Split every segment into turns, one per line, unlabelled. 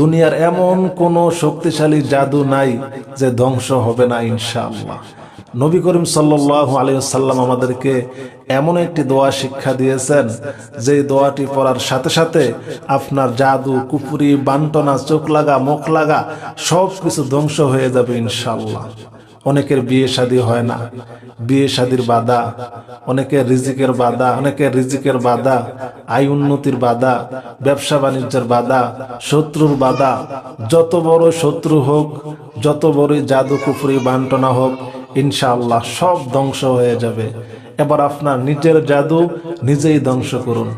দুনিয়ার এমন কোন শক্তিশালী জাদু নাই যে ধ্বংস হবে না, ইনশাআল্লাহ। নবী করিম আলিয়াল্লাম আমাদেরকে এমন একটি দোয়া শিক্ষা দিয়েছেন যে দোয়াটি পড়ার সাথে সাথে আপনার জাদু, কুপুরি, বান্টনা, চোখ লাগা, মুখ লাগা সব কিছু ধ্বংস হয়ে যাবে, ইনশাআল্লাহ। অনেকের বিয়ে শাদী হয় না। বিয়ে শাদীর বাধা, অনেকের রিজিকের বাধা, অনেকের রিজিকের বাধা, আয় উন্নতির বাধা, ব্যবসা বাণিজ্যের বাধা, শত্রুর বাধা। যত বড় শত্রু হোক, যত বড়ই জাদু কুফুরি বান্টনা হোক, ইনশাআল্লাহ সব ধ্বংস হয়ে যাবে। এবার আপনার নিজের জাদু নিজেই ধ্বংস করুন।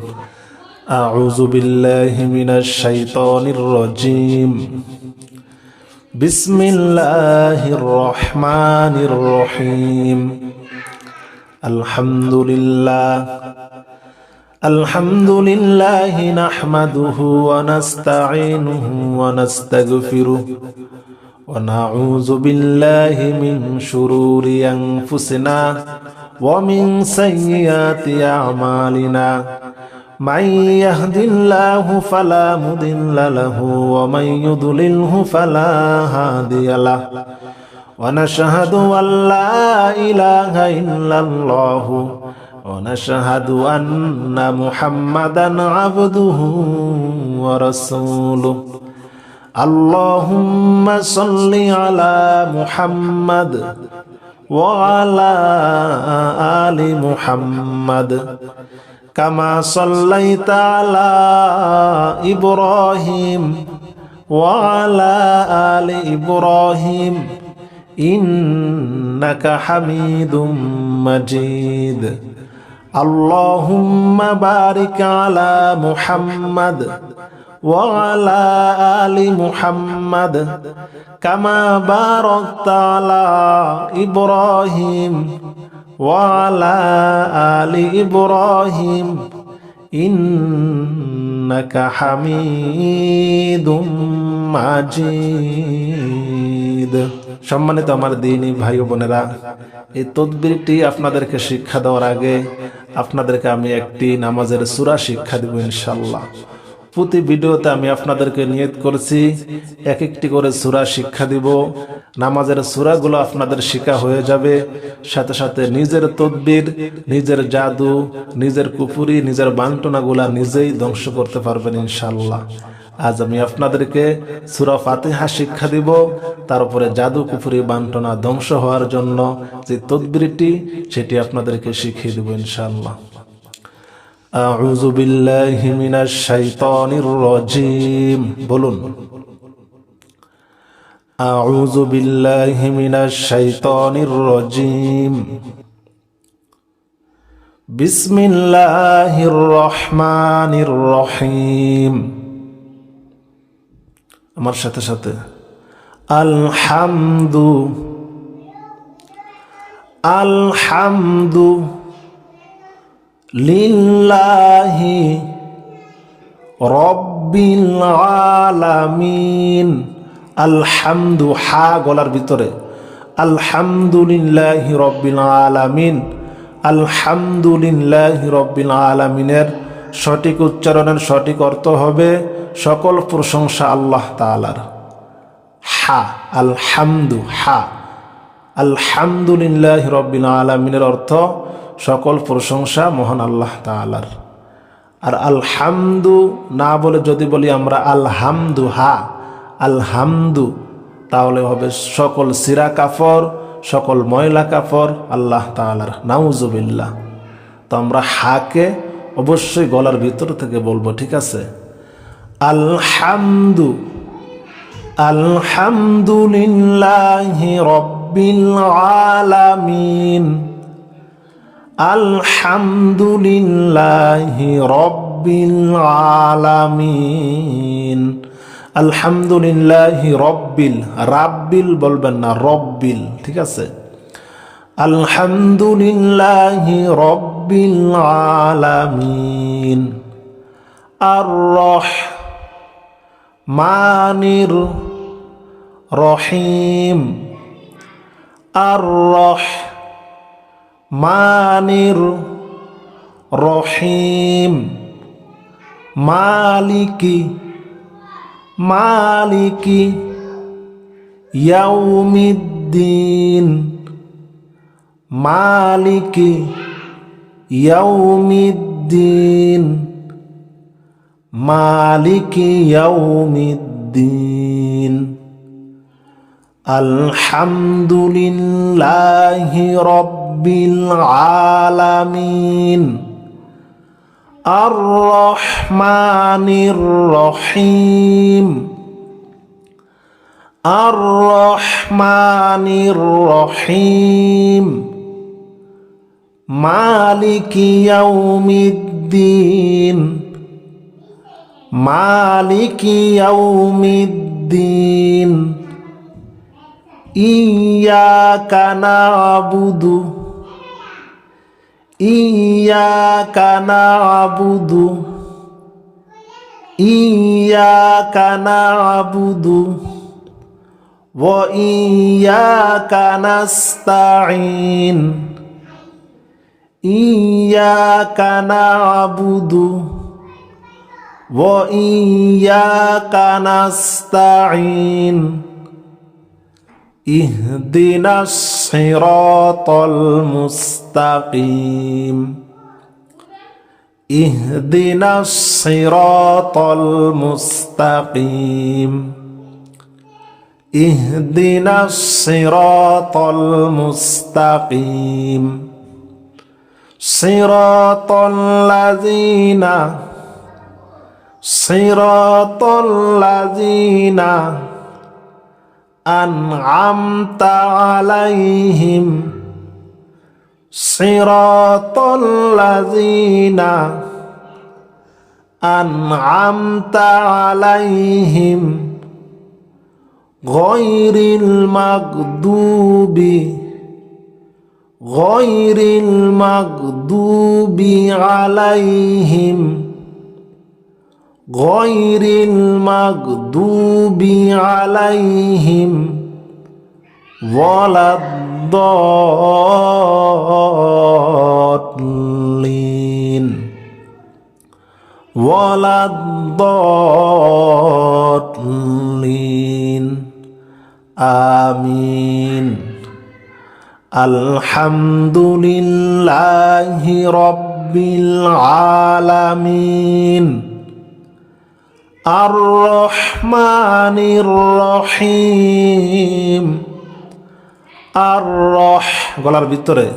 আউযু বিল্লাহি মিনাশ শাইতানির রাজিম। بسم الله الرحمن الرحيم الحمد لله الحمد لله نحمده ونستعينه ونستغفره ونعوذ بالله من شرور انفسنا ومن سيئات اعمالنا من يهد الله فلا مضل له ومن يضلله فلا هادي له ونشهد أن لا إله إلا الله ونشهد أن محمدا عبده ورسوله اللهم صل على محمد وعلى آل محمد كما صليت على إبراهيم وعلى آل إبراهيم إنك حميد مجيد اللهم بارك على محمد وعلى آل محمد كما باركت على إبراهيم وعلى آل إبراهيم إنك حميد مجيد সম্মানিত আমার দিনী ভাই ও বোনেরা এই তদবিরটি আপনাদেরকে শিক্ষা দেওয়ার আগে আপনাদেরকে আমি একটি নামাজের সুরা শিক্ষা দেব ইনশাল্লাহ প্রতি ভিডিওতে আমি আপনাদেরকে নিয়ত করেছি, এক একটি করে সুরা শিক্ষা দিব। নামাজের সুরাগুলো আপনাদের শিক্ষা হয়ে যাবে। সাথে সাথে নিজের তদবির, নিজের জাদু, নিজের কুপুরি নিজের বান্টনাগুলা নিজেই ধ্বংস করতে পারবেন ইনশাল্লাহ আজ আমি আপনাদেরকে সুরা ফাতেহা শিক্ষা দিব। তারপরে জাদু কুপুরি বান্টনা ধ্বংস হওয়ার জন্য যে তদবিরটি, সেটি আপনাদেরকে শিখিয়ে দেব ইনশাল্লাহ أعوذ بالله من الشيطان الرجيم بلون أعوذ بالله من الشيطان الرجيم بسم الله الرحمن الرحيم আমার সাথে সাথে আলহামদু আলহামদু লিল্লাহি রব্বিল আলামিন। আলহামদু, হা গলার ভিতরে। আলহামদুলিল্লাহি রব্বিল আলামিন। আলহামদুলিল্লাহি রব্বিল আলামিনের সঠিক উচ্চারণের সঠিক অর্থ হবে সকল প্রশংসা আল্লাহ তালার হা, আলহামদু, হা। আলহামদুলিল্লাহ রব্বিল আলমিনের অর্থ সকল প্রশংসা মহান আল্লাহ তালার আর আলহামদু না বলে যদি বলি আমরা আলহামদু হা, আলহামদু, তাহলে হবে সকল সিরা কাফর, সকল ময়লা কাফর, আল্লাহ তালার নাউজুবিল্লাহ। তো আমরা হাকে অবশ্যই গলার ভিতর থেকে বলব, ঠিক আছে? আলহামদু, আলহামদুলিল্লাহি রব্বিল আলামিন। আলহামদুলিল্লাহি রব্বিল আলামিন। আলহামদুলিল্লাহি রব্বিল, রাব্বিল বলবেন না, রব্বিল, ঠিক আছে? আলহামদুলিল্লাহি রব্বিল আলামিন। আর রহ মানির রহিম। আর রহ মানির রহিম। মালিকি মালিকি ইয়াউমিদ্দিন। মালিকি ইয়াউমিদ্দিন। মালিকি ইয়াউমিদ্দিন। আলহামদুলিল্লাহি রব্বিল আলামিন। আর রহমানির রহিম। আর রহমানির রহিম। মালিকি ইয়াউমিদ্দিন। মালিকি ইয়াউমিদ্দিন। নাবুদু। إياك نعبد إياك نعبد وإياك نستعين إياك نعبد وإياك نستعين اهدنا الصراط المستقيم اهدنا الصراط المستقيم اهدنا الصراط المستقيم صراط الذين صراط الذين أنعمت عليهم صراط الذين أنعمت عليهم غير المغضوب غير المغضوب عليهم غير المغضوب عليهم ولا الضالين ولا الضالين آمين الحمد لله رب العالمين আর রহমানির রহিম আর রহ গলার ভিতরে।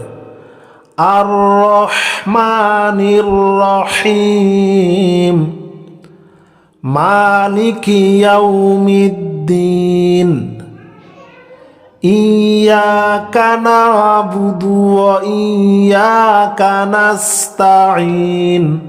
আর রহমানির রহিম মালিকিয়াউমিদ্দিন ইয়া নাবুদু ওয়া ইয়াকা নাস্তাঈন।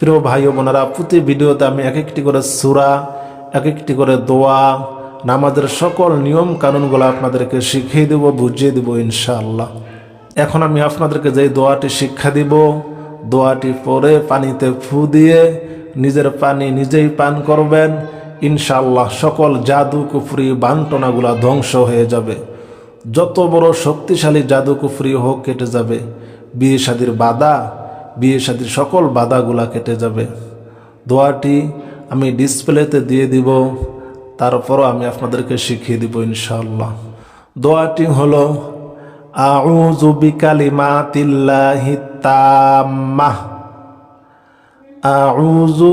প্রিয় ভাই ও বোনেরা, প্রতি ভিডিওতে আমি এক একটি করে সুরা এক একটি করে দোয়া, নামাজের সকল নিয়ম কানুনগুলো আপনাদেরকে শিখিয়ে দেব, বুঝিয়ে দেব ইনশাআল্লাহ। এখন আমি আপনাদেরকে যে দোয়াটি শিক্ষা দিব, দোয়াটি পরে পানিতে ফু দিয়ে নিজের পানি নিজেই পান করবেন, ইনশাআল্লাহ সকল জাদু কুফরি বান্টনাগুলা ধ্বংস হয়ে যাবে। যত বড় শক্তিশালী জাদু কুফরি হোক, কেটে যাবে। বিয়ে শাদির বাধা বিয়ে শাদির সকল বাধাগুলা কেটে যাবে। দোয়াটি আমি ডিসপ্লেতে দিয়ে দিব, তারপরও আমি আপনাদেরকে শিখিয়ে দিব ইনশাল্লাহ দোয়াটি হলো, আউযু বিকালিমাতিল্লাহি তাম্মাহ। আউযু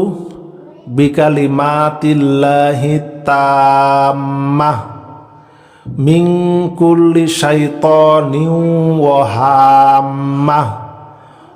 কুল্লি শাইতানিন ওয়া হাম্মাহ।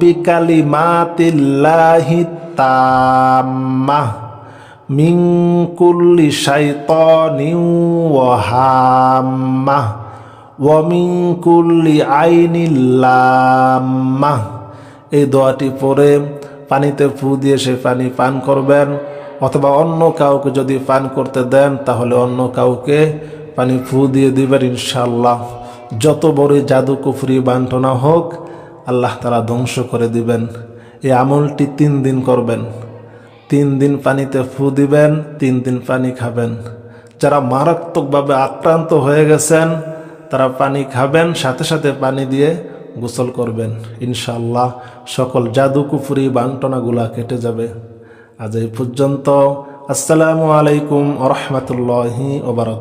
বিকালিমাতিল্লাহি তাম্মাহ মিন কুল্লি শাইতানিন ওয়া হাম্মাহ ওয়া মিন কুল্লি আইনিল লাম্মাহ এই দোয়াটি পরে পানিতে ফু দিয়ে সে পানি পান করবেন অথবা অন্য কাউকে যদি পান করতে দেন, তাহলে অন্য কাউকে পানি ফু দিয়ে দিবেন ইনশাল্লাহ যত বড় জাদু কুফরি বান্টনা হোক আল্লাহ তারা ধ্বংস করে দিবেন। এই আমলটি তিন দিন করবেন। তিন দিন পানিতে ফু দিবেন, তিন দিন পানি খাবেন। যারা মারাত্মকভাবে আক্রান্ত হয়ে গেছেন, তারা পানি খাবেন, সাথে সাথে পানি দিয়ে গোসল করবেন। ইনশাল্লাহ সকল জাদু কুফুরি বাংটনাগুলা কেটে যাবে। আজ এই পর্যন্ত, আসসালামু আলাইকুম রহমতুল্লাহি ওবরাক